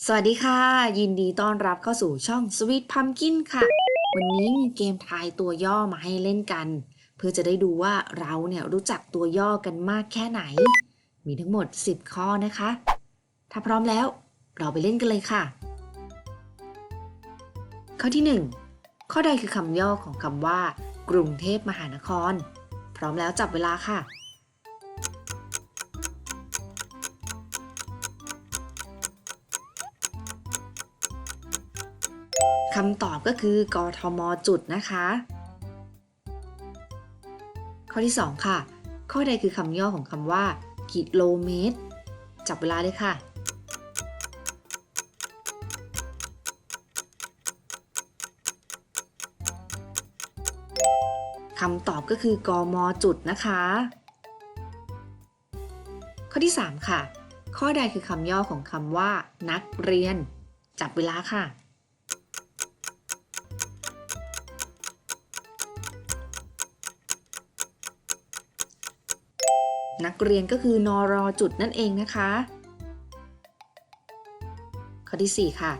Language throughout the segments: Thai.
สวัสดีค่ะ ยินดีต้อนรับเข้าสู่ช่อง Sweet Pumpkin ค่ะ วันนี้มีเกมทายตัวย่อมาให้เล่นกัน เพื่อจะได้ดูว่าเราเนี่ยรู้จักตัวย่อกันมากแค่ไหน มีทั้งหมด 10 ข้อนะคะ ถ้าพร้อมแล้วเราไปเล่นกันเลยค่ะ ข้อที่ 1 ข้อใดคือคำย่อของคำว่า กรุงเทพมหานคร พร้อมแล้วจับเวลาค่ะ คำตอบก็คือกทมจุดนะคะ ข้อที่ 2 ค่ะ ข้อใดคือคำย่อของคำว่า กิโลเมตร จับเวลาเลยค่ะคำตอบก็คือกมจุดนะคะ ข้อที่ 3 ค่ะ ข้อใดคือคำย่อของคำว่า นักเรียน จับเวลาค่ะ นักเรียนก็คือนอรอจุดนั่นเองนะคะ ข้อที่ 4 ค่ะ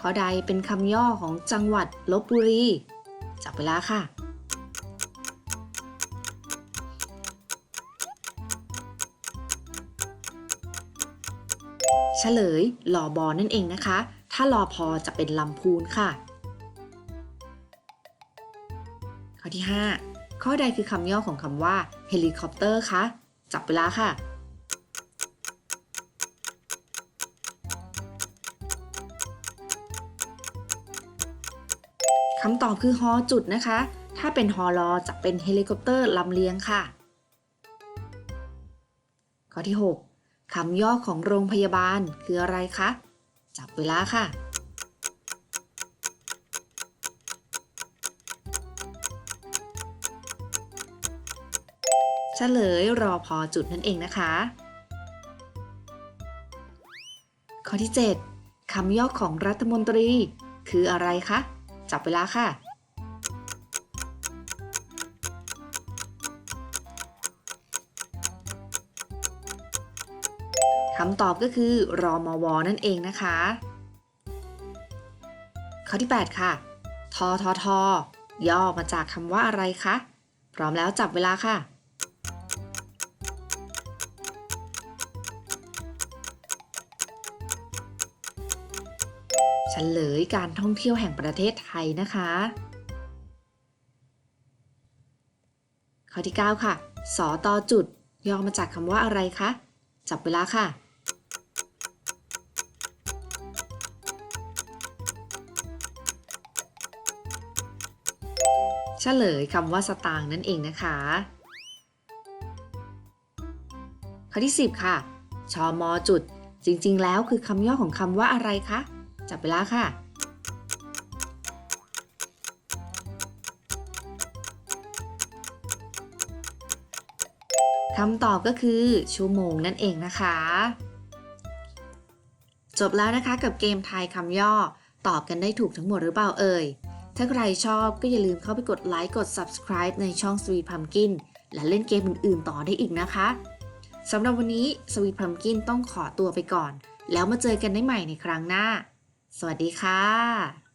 ข้อใดเป็นคำย่อของจังหวัดลบบุรี จับเวลาค่ะเฉลยหลอบอนั่นเองนะคะ ถ้ารอพอจะเป็นลำพูนค่ะ ข้อที่ 5 ข้อใดคือคำย่อของคำว่าเฮลิคอปเตอร์คะ จับเวลาค่ะ คำตอบคือฮอจุดนะคะ ถ้าเป็นฮอลอจะเป็นเฮลิคอปเตอร์ลำเลียงค่ะ ข้อที่ 6คำย่อของโรงพยาบาลคืออะไรคะ จับเวลาค่ะ เฉลยรอพอจุดนั่นเองนะคะ ข้อที่ 7 คำย่อของรัฐมนตรี คืออะไรคะ จับเวลาค่ะคำตอบก็คือรอมว นั่นเองนะคะ ข้อที่ 8 ค่ะ ททท ย่อมาจากคำว่าอะไรคะ พร้อมแล้วจับเวลาค่ะ ฉลยการท่องเที่ยวแห่งประเทศไทยนะคะ ข้อที่ 9 ค่ะ สอตอจุด ย่อมาจากคำว่าอะไรคะ จับเวลาค่ะ เฉลยคำว่าสตางค์นั่นเองนะคะ ข้อที่ 10 ค่ะ ชอมอจุด จริง ๆ แล้วคือคำย่อของคำว่าอะไรคะ จับเวลาค่ะ คำตอบก็คือ ชั่วโมงนั่นเองนะคะ จบแล้วนะคะกับเกมทายคำย่อ ตอบกันได้ถูกทั้งหมดหรือเปล่าเอ่ย ถ้าใครชอบก็อย่าลืมเข้าไปกดไลค์กด subscribe ในช่อง Sweet Pumpkin และเล่นเกมอื่นๆ ต่อได้อีกนะคะสำหรับวันนี้ Sweet Pumpkin ต้องขอตัวไปก่อน แล้วมาเจอกันได้ใหม่ในครั้งหน้า สวัสดีค่ะ